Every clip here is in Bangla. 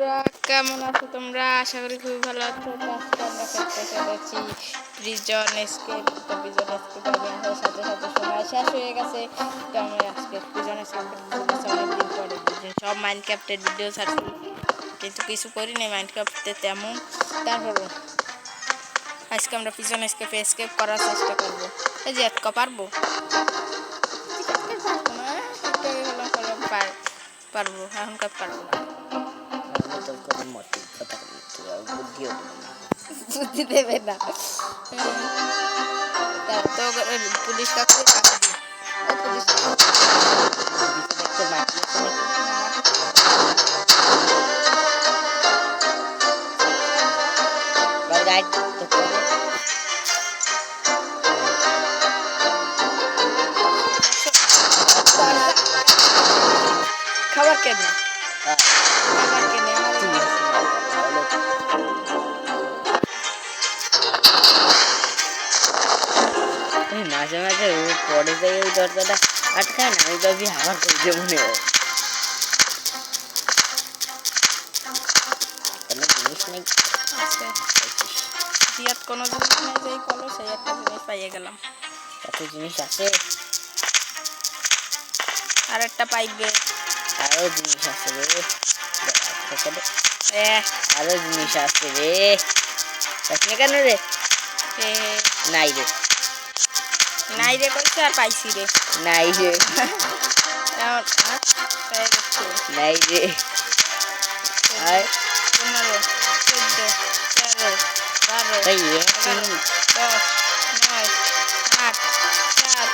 বন্ধুরা, কেমন আছো তোমরা? আশা করি খুবই ভালো আছো। আজকে আমরা খেলতে চলেছি প্রিজন এসকেপ তো প্রিজন আমি আসার সাথে সাথে সময় শেষ হয়ে গেছে। তো আমি আজকে প্রিজন পরে সব মাইন্ড ক্যাপ্টের ভিডিও ছাড়ছি। কিন্তু কিছু করিনি মাইন্ড ক্যাপ্টে তেমন। তারপরও আজকে আমরা প্রিজন স্কেপে এসকেপ করার চেষ্টা করব। এই যে, এতকা পারব? পারব, এখনকার পারব না। আমি তো কোনো মতেই কথা বুদ্ধিও দেবো না। বুদ্ধি দেবে না তো পুলিশ হবে। খাবার কেন মাঝে মাঝে ও পড়ে যায় ওই দরজাটা আটকায় না আমি ভাবি আবার করে যে মনে হয়। কোনো জিনিস নেই। আছে কোনো জিনিস নেই যেই কলো সেই একটা জিনিস পাইয়ে গেলাম। এত জিনিস আছে? আর একটা পাইবে আরও জিনিস আছে রে। আরও জিনিস আছে রে। কেন রে? নাই রে। নাই রে কইছে আর পাইছি রে। নাই রে। নাই রে। আর? পনেরো চোদ্দ তেরো বারো দশ নয় আট সাত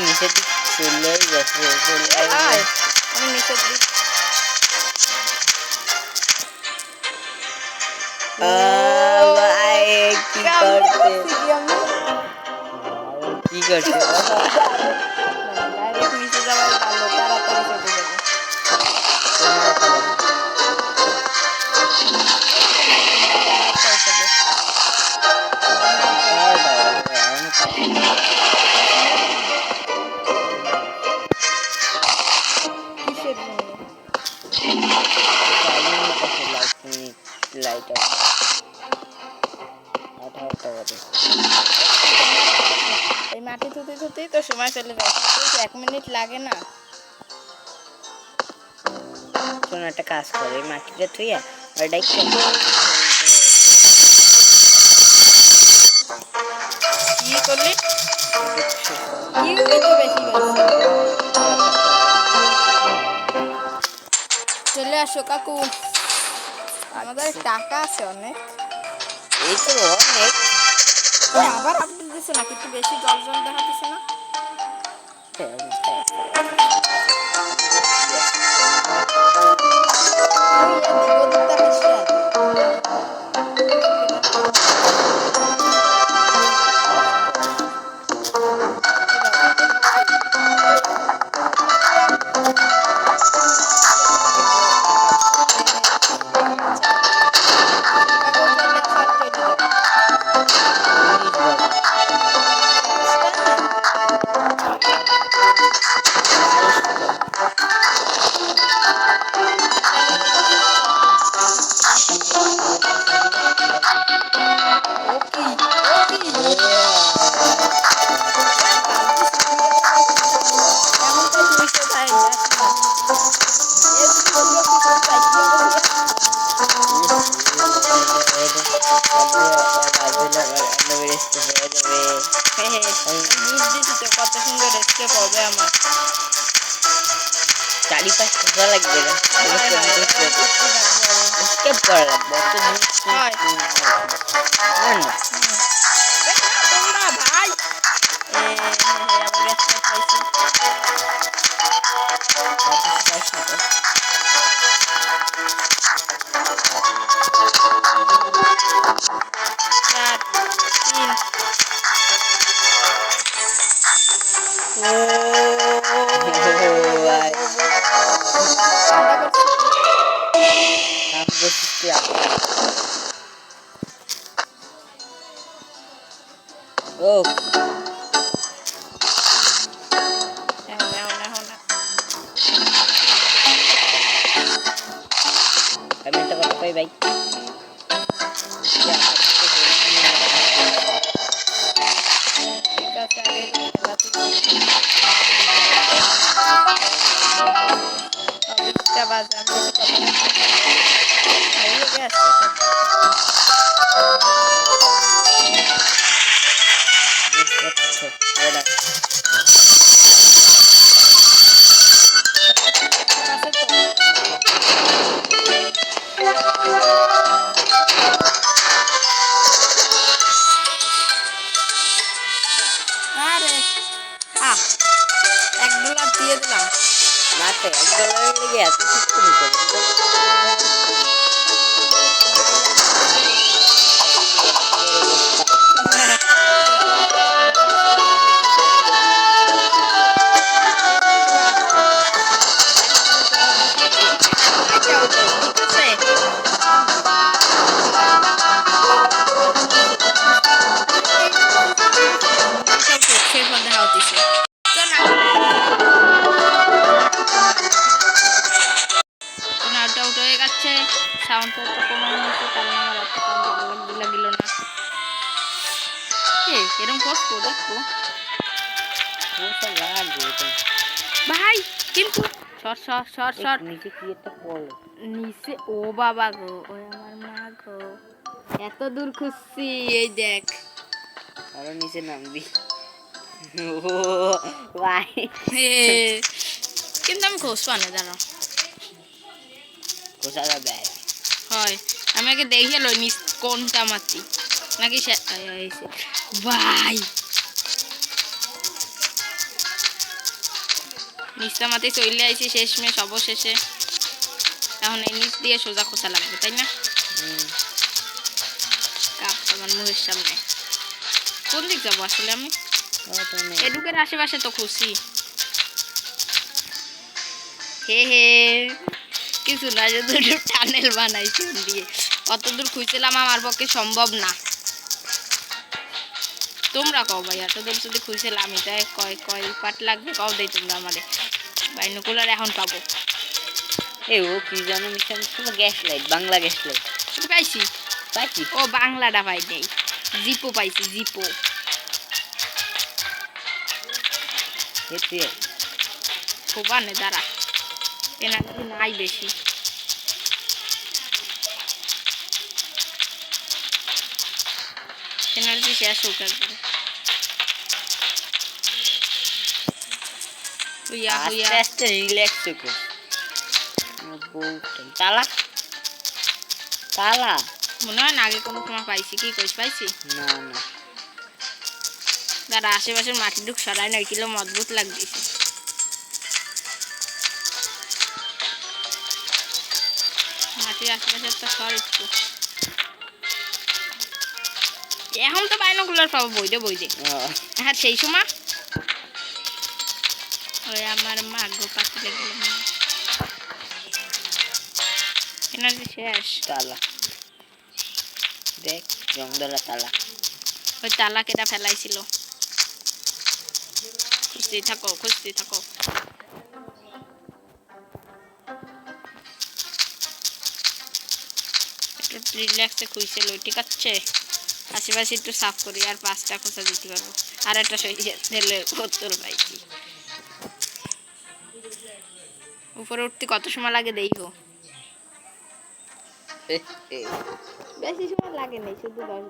নিচের দিক চলেই গেছে চলে আমি নিচের দিক। করছে? করছি কি আমি? লাগে না। শোন একটা কাজ করে মাটিটা থুইয়া ওটা একটু কি করলি? চলে আসো কাকু। আমাদের টাকা আছে অনেক। এই তো অনেক। আবার আপডেট দিছে না কিন্তু বেশি জল জল দেখাতেছে না? ওই এদিক বুঝতেছি তো কত সুন্দর এসকেপ হবে আমার চারিপাশ খোঁজা লাগবে না স্কেপ করা লাগবে অত জিনিস চব্বিশটা বাজে আমি বেশি কথা বলছি না। ডলারের লেগে এত কিছু নিতে আউট ভাই কিন্তু শর্ট শর্ট শর্ট শর্ট নিচে কি একটা পড়ল নিচে ও বাবা গো ও আমার মা গো। এত দূর খুঁজছি এই দেখ। আরও নিচে নামবি। ও ভাই। কিন্তু আমি খোঁজ পানে জানো। কোথা যাবে হয় আমি আগে দেখে লই নিচ কোনটা মাতি নাকি। ভাই। নিচটা মাতি চলে আইছি শেষমেশ অবশেষে। এখন এই নিচ দিয়ে সোজা খোঁচা লাগবে তাই না? কাপ আমার মুখের সামনে। কোন দিক যাব আসলে আমি? এডুকের আশেপাশে তো খুশি। হে হে কিছু না যে দুটো টানেল বানাইছি দিয়ে অত দূর খুঁজছিলাম আমার পক্ষে সম্ভব না। তোমরা কও ভাই এত দূর যদি খুঁজছিলাম এটা কয় কয় পাট লাগবে কও দেই তোমরা আমারে। বাইনোকুলার এখন পাবো। এ ও কি জানো মিশন ছিল gas light Bangla gas light. পাইছি। পাইছি? ও বাংলাটা পাই নেই জিপো পাইছি জিপো। এতে কোবানে দাঁড়া। এনার্জি নাই বেশি। এনার্জি শেষ হোক একবারে। হুইয়া হুইয়া আস্তে আস্তে রিল্যাক্স কর আমার বউটা তালা তালা মনে হয় না আগে কোনো সময় পাইছি কি কইস পাইছি না না দাঁড়া আশেপাশের মাটি ডুক সরাই নয় কিলো মজবুত লাগতেছে মাটির আশেপাশে একটা সর একটু এখন তো বাইনগুলোর পাবো বইদে বইদে আহ, হ্যাঁ সেই সময় ওই আমার মা গো পাতিলে গেল এনার্জি শেষ তালা। দেখ জংদলা তালা। ওই তালা কেটা ফেলাইছিল। খুঁজতে থাকো খুঁজতে থাকো। একটু রিল্যাক্সে খুঁজছিল ঠিক আছে? আশেপাশে একটু সাফ করি আর পাঁচটা খোঁচা দিতে পারব। আর একটা সরিয়ে দিলে বোতল পাইছি। উপরে উঠতে কত সময় লাগে দেখো বেশি সময় লাগে নাই শুধু দশ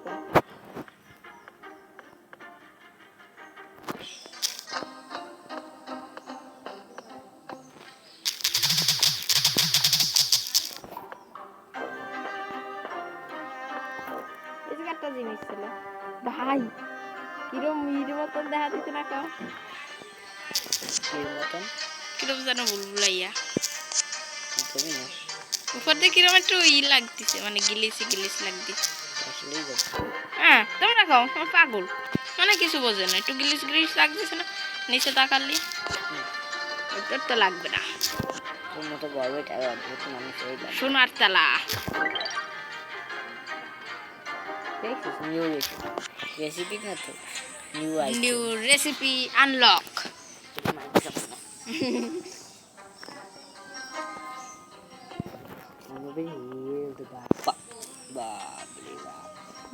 কিরম একটু ই লাগতেছে মানে গিলিসি গিলিস লাগতেছে। হ্যাঁ তোমরা খাও পাগল। মানে কিছু বোঝে না একটু গিলিস গিলিস লাগতেছে না নিচে তাকালি। ওটার তো লাগবে না। তোর সোনার তালা রেসিপি না তো? নিউ নিউ রেসিপি আনলক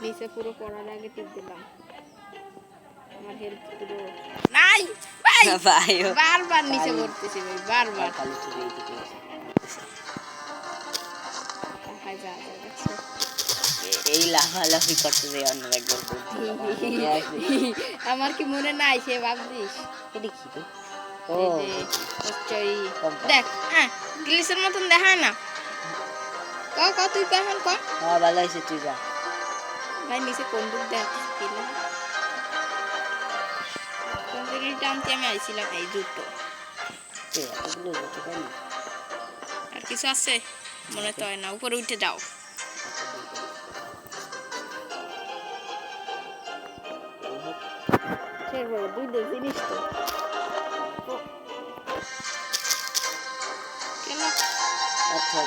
নিচে পুরো পড়ার আগে টিপ দিলাম। আমার হেল্প পুরো নাই! ভাই! বারবার নিচে পড়তেছি ভাই বারবার। এইদিকে এ- এই লাফালাফি করতে যাই অন্য একবার আমার কি মনে নাই সে ভাবছিস? এটা কি ও। দেখ হ্যাঁ গ্লিসের মতন দেখায় না। ক ক তুই কেমন ক? হ্যাঁ ভালো হয়েছে তুই যা। ভাই নিচে কোন দিক দেখ কোন। দিকে আমি আইছিলাম এই পারি আর কিছু আছে? মনে তো হয় না উপরে উঠে যাও। দুই দে জিনিস তো। কেন? আচ্ছা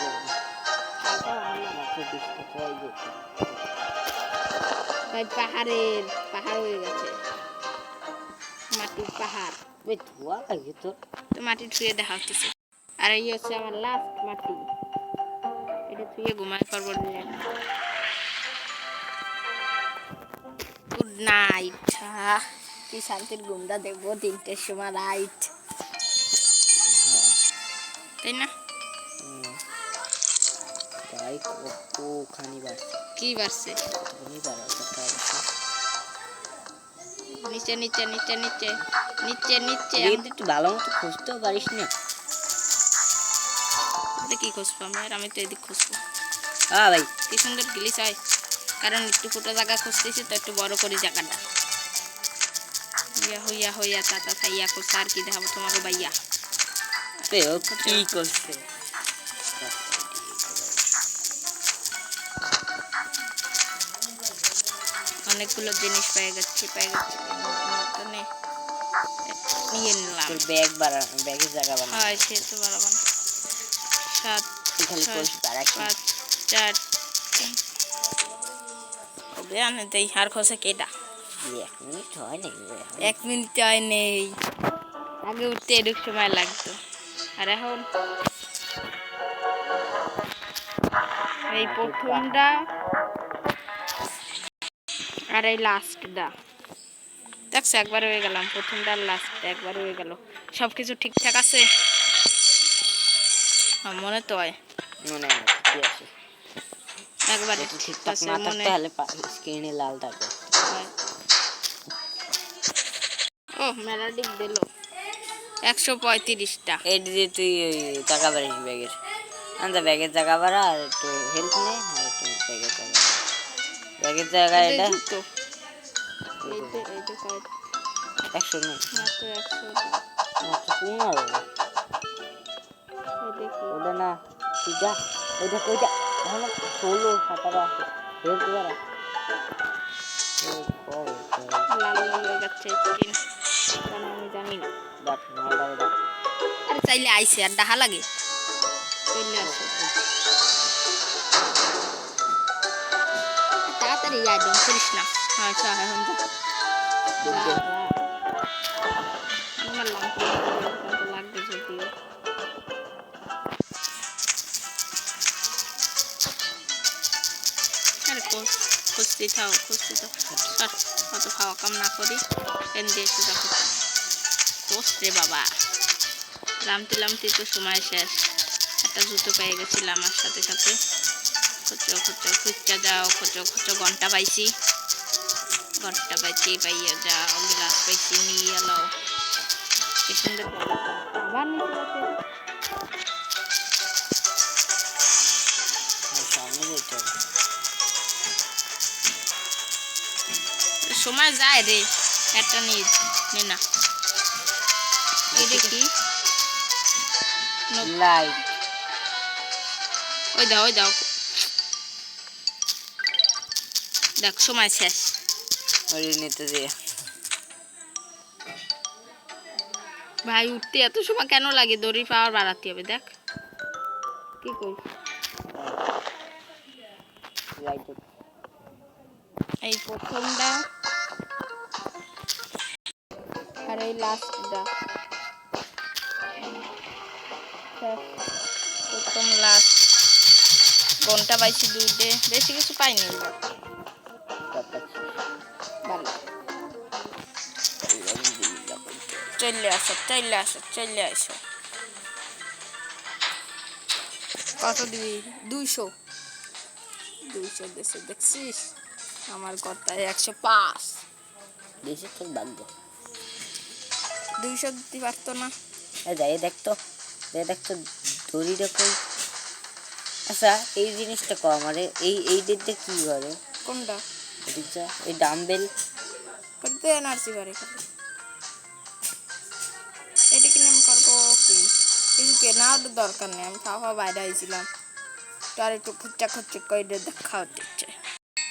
ভাই পাহাড়ের পাহাড় হয়ে গেছে। মাটির পাহাড়। ওই ধোয়া লাগে তো তো মাটি ধুয়ে দেখা হচ্ছে আর এই হচ্ছে আমার লাস্ট মাটি। এটা ধুয়ে ঘুমাই করব গুড নাইট কি শান্তির ঘুমটা দেখব তিনটের সময় রাইট তাই না। বাড়ছে কি বাড়ছে তাই নিচে নিচে নিচে নিচে নিচে নিচে একটু ভালো মতো খুঁজতেও পারিস না। কি খুঁজবো? আমি আর আমি তো এদিক খুঁজবো। হ্যাঁ ভাই। কি সুন্দর গিলিস হয় কারণ একটু ফুটো জায়গা খুঁজতেছি তো একটু বড় করি জায়গাটা। ইয়া হইয়া হইয়া তাতা খুঁজছে আর কি দেখাবো তোমাকে ভাইয়া। তে কি করছে? অনেকগুলো জিনিস পেয়ে গেছি পেয়ে গেছি। তো নিয়ে নিলাম। তোর ব্যাগ বাড়া ব্যাগের জায়গা বানা। হয় সে তো বরাবর সাত খালি কোষ বাড়াচ্ছিস পাঁচ চার আনে দেই আর খসে কেটা এক মিনিট হয় রে? এক মিনিট হয় নেই। আগে উঠতে এরূপ সময় লাগতো। আর এখন? এই প্রথমটা আর এই লাস্টটা দেখছ একবার হয়ে গেলাম প্রথমটা আর লাস্টটা একবার হয়ে গেল। সব কিছু ঠিকঠাক আছে? মনে তো হয়। মনে কি আছে। একবারে ঠিকঠাক না থাকতে হলে স্ক্রিনে লাল থাকে। ও মেলাডিক দিল। একশো পঁয়ত্রিশটা। দিয়ে তুই ওই টাকা বাড়িস ব্যাগের। ব্যাগের বাড়া আর একটু হেল্প নে আর একটু ব্যাগের ব্যাগের জায়গা এটা। একশো নেই ওটা না ওইটা ওইটা তাহলে ষোলো সতেরো আছে। হেল্প বাড়া। এই কর, কর। লাল লাল হয়ে যাচ্ছে স্কিন কেন আমি জানি না। আরে চাইলে আইসে আর ডাহা লাগে। তাড়াতাড়ি একদম করিস না আচ্ছা এখন যা দেখ, যা, দেখ। যা। আমার লাগবে লাগবে যদিও আরে খোঁজ খুঁজতে থাও খুঁজতে থাও সর অত খাওয়া কাম না করি এন দিয়ে সোজা খুঁজতে খোঁজ রে বাবা লামতে লামতে তো সময় শেষ একটা জুতো পেয়ে গেছিলাম আমার সাথে সাথে খোঁচো খোঁচো খুঁজটা যাও খোঁচো খোঁচো ঘণ্টা পাইছি ঘণ্টা পাইছি পাইয়া যাও গ্লাস পাইছি নিয়ে কি সুন্দর। আবার নিচে আছে। হবে। সময় যায় রে একটা নিয়ে নে এই দেখি লাইট ওই দাও ওই দাও দেখ সময় শেষ। নিতে দিয়ে। ভাই উঠতে এত সময় কেন লাগে? দড়ি পাওয়ার বাড়াতে হবে দেখ। কি কই লাইট এই প্রথমটা। আর এই লাস্টটা প্রথম লাস্ট বোনটা পাইছি দুধে। বেশি কিছু পাইনি চলে আসো চলে আসো চলে আসো। কত দিবি? দুইশো। দুইশো দেশে দেখছিস? আমার কর্তায় একশো পাঁচ। তোর ভাগ্য দুইশো দিতে পারতো না। যাই দেখতো যাই দেখতো দড়িটা কই। আচ্ছা এই জিনিসটা কম আমারে। এই এই ডেটটা কি করে কোনটা? এই ডাম্বেল। করতে এনার্জি বাড়ে তো দরকার নেই। আমি খাওয়া খাওয়া বাইরে হয়েছিলাম তো আর একটু খুচ্চা খুচ্চা করে দেখা হতে ইচ্ছে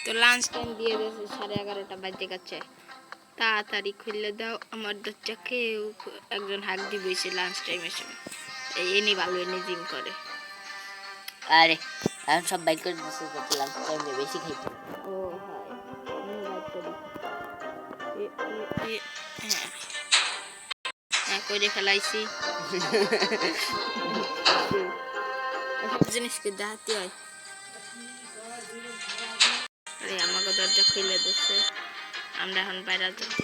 তো লাঞ্চ টাইম দিয়ে দিয়েছে সাড়ে এগারোটা বাজে গেছে। তাড়াতাড়ি খুললে দাও আমার দরজা কেউ একজন হাক দিবেছে লাঞ্চ টাইমের সময়। এই এনি ভালো এনি জিম করে। আরে এখন সব বাইক করে দিচ্ছে লাঞ্চ টাইমে বেশি খাইতে। ও। করে ফেলাইছি। এসব জিনিস কি দেখাতে হয়? আমাকে দরজা খুলে দিচ্ছে আমরা এখন বাইরে যাচ্ছি।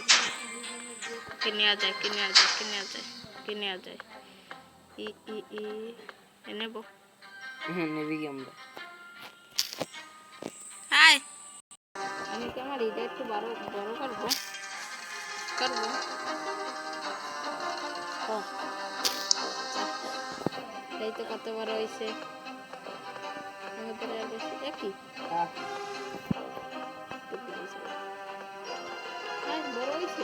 কিনে যায় কিনে যায় কিনে যায় কিনে যায়? ই ই ই এ নেব। হ্যাঁ নেবি আমরা। হাই! আমি কি আমার এটা একটু বড় বড় করব? করব। কর। এই তো কত বড় হয়েছে আহ, হ্যাঁ বড় হয়েছে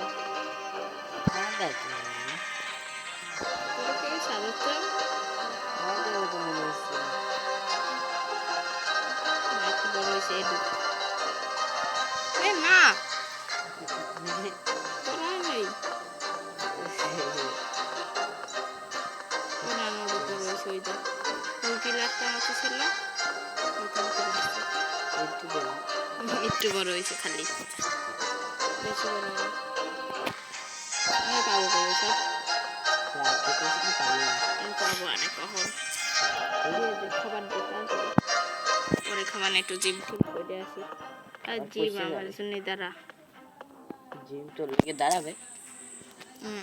আমার ছিল আমাকে দিচ্ছে। একটু বড়। হয়েছে খালি। বেশি বড় না পাবো পাবো সব? পাবি অনেক কখন খাবার দিতে পরে খাবার একটু জিম ঠিক করে আসি। আর জিম আমার। জন্য দাঁড়া। জিম লেগে দাঁড়াবে? হুম।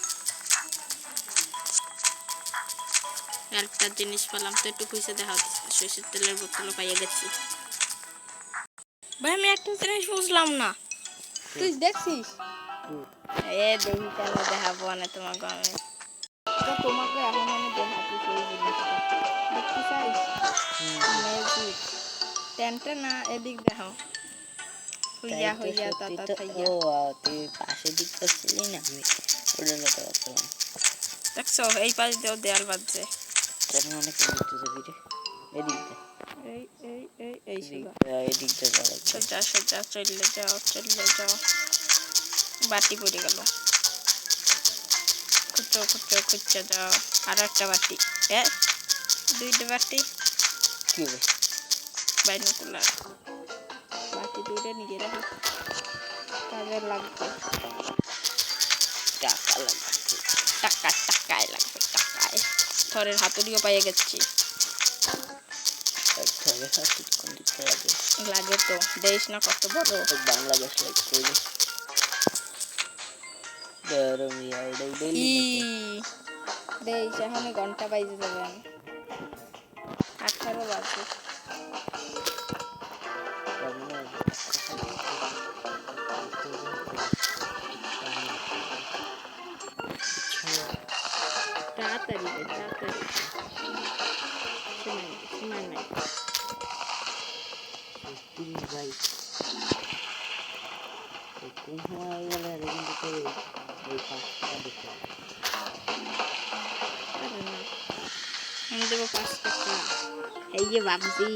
একটা জিনিস পেলাম তো একটু খুঁজে দেখা হচ্ছে। সরষের তেলের বোতলও পাইয়ে গেছি। ভাই আমি একটা জিনিস বুঝলাম না। তুই দেখছিস। এ দেখি কেন দেখাবো না তোমাকে আমি। তোমাকে এখন আমি দেখাচ্ছি সেই জিনিসটা। দেখতে চাইস? ম্যাজিক টেনটা না এদিক দেখো হইয়া হইয়া তাতা থাইয়া। ও তুই পাশে দিক করছিলি না? আমি ওটা লক্ষ্য করছিলাম দেখছ এই পাশ দিয়েও দেয়াল বাজছে মনে করে দিতে যাবি রে। এদিক এই এই এই এই এদিক শুধু দে, এদিক দে যাওয়া লাগবে। সোজা সোজা চললে যাও চললে যাও। বাটি পড়ে গেল। খুচো খুচো খুচো যাও। আর একটা বাটি এ দুইটা বাটি কি বাইনোকুলার বাটি দুইটা নিজে রাখি কাজে লাগবে। টাকা লাগবে। টাকা টাকায় লাগবে টাকায় থরের হাতুড়িও পাইয়ে গেছি। লাগে তো দেশ না কত বড়। বাংলাদেশ দেশ এখন ঘণ্টা বাইজে যাবেন আঠারো বাজে। এই যে ভাবছি।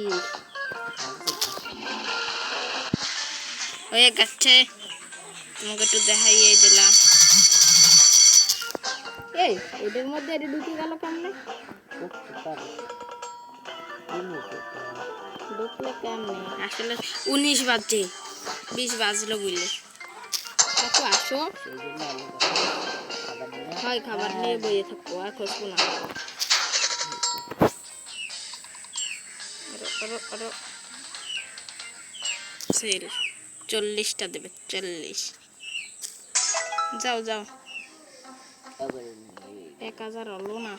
হয়ে গেছে তোমাকে একটু দেখাইয়ে দিলাম। এই এদের মধ্যে এটা ঢুকে গেল কেমনে? ঢুকলো কেমনে? আসলে উনিশ বাজছে বিশ বাজলো বুঝলে কাকু আসো। হয় খাবার নিয়ে বইয়ে থাকব আর খুঁজবো না। আরও আরও। চল্লিশটা দেবে চল্লিশ। যাও যাও। এক হাজার হলো না।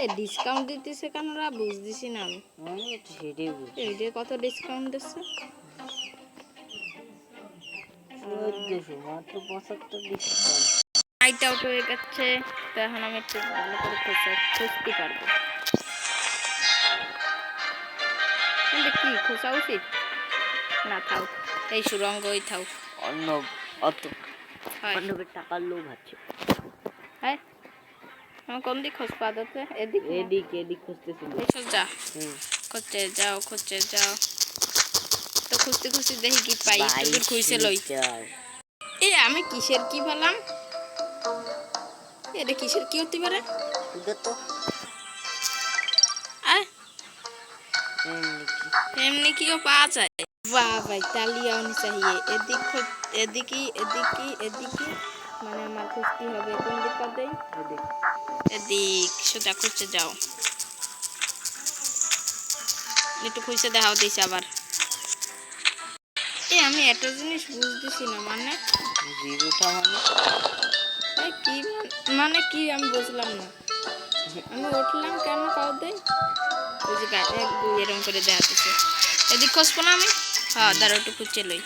এ ডিসকাউন্ট দিতেছে কেনরা বুঝতেছি না আমি। আমি একটু সেটাই বুঝি এই যে কত ডিসকাউন্ট দিচ্ছে নাইট আউট হয়ে গেছে তো এখন আমি একটু ভালো করে খুঁজতে পারব। কিন্তু কি খোঁজা উচিত? না থাও এই সুরঙ্গই থাও অন্য অত অন্যকে টাকার লোভ আছে। হ্যাঁ? আমি কোন দিক খোঁজ যাচ্ছে? এদিক এদিক এদিক খুঁজতেছিল এসব যা। হুম। খুঁজতে যাও খুঁজতে যাও। তো খুঁজতে খুঁজতে দেখি কি পাই একটু দূর খুঁজে লই। এ আমি কিসের কি পেলাম এটা কিসের কি হতে পারে? তো। আয়। এমনি কিও পাওয়া যায়? বাহ ভাই তালিয়াও নি চাহিয়ে এদিক খোঁজ- এদিকে এদিকে এদিকে। মানে আমার খুঁজতে হবে কোন দিক দেই? এদিক এদিক সোজা খুঁজতে যাও। একটু খুঁজতে দেখাও দিয়েছে আবার। এ আমি একটা জিনিস বুঝতেছি না মানে? জিরোটা মানে? কি মানে কি আমি বুঝলাম না। আমি উঠলাম কেন কাউ দেয় ওই যে এরকম করে দেখাতেছে এদিক খুঁজবো না আমি? হ্যাঁ দাঁড়া একটু খুঁজছে লই।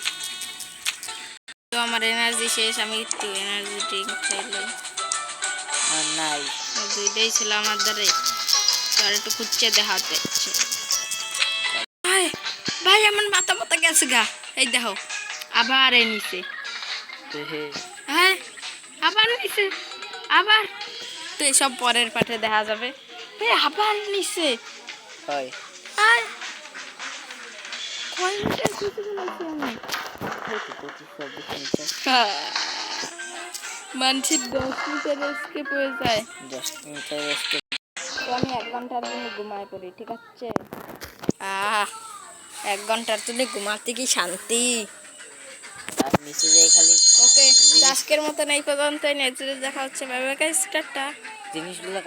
তো আমার এনার্জি শেষ আমি একটু এনার্জি ড্রিঙ্ক খাইলাই আর নাই। দুইটাই ছিল আমার দ্বারে। তো আর একটু খুঁজছে দেখাতে ভাই ভাই আমার মাথা মাথা গেছে গা। এই দেখো আবার এ নিচে হ্যাঁ আবার নিচে আবার। তো এসব পরের পাঠে দেখা যাবে। আবার নিচে হয়। খুঁজে আমি মিটার দশ মিটার এসকেপ হয়ে যায়। দশ মিটার আমি এক ঘণ্টার জন্য ঘুমায় পড়ি ঠিক আছে? আহ এক ঘণ্টার জন্য ঘুমাতে কি শান্তি? নিচে যাই খালি ওকে আজকের মতন এই দেখা হচ্ছে। Bye guys tata. জিনিসগুলো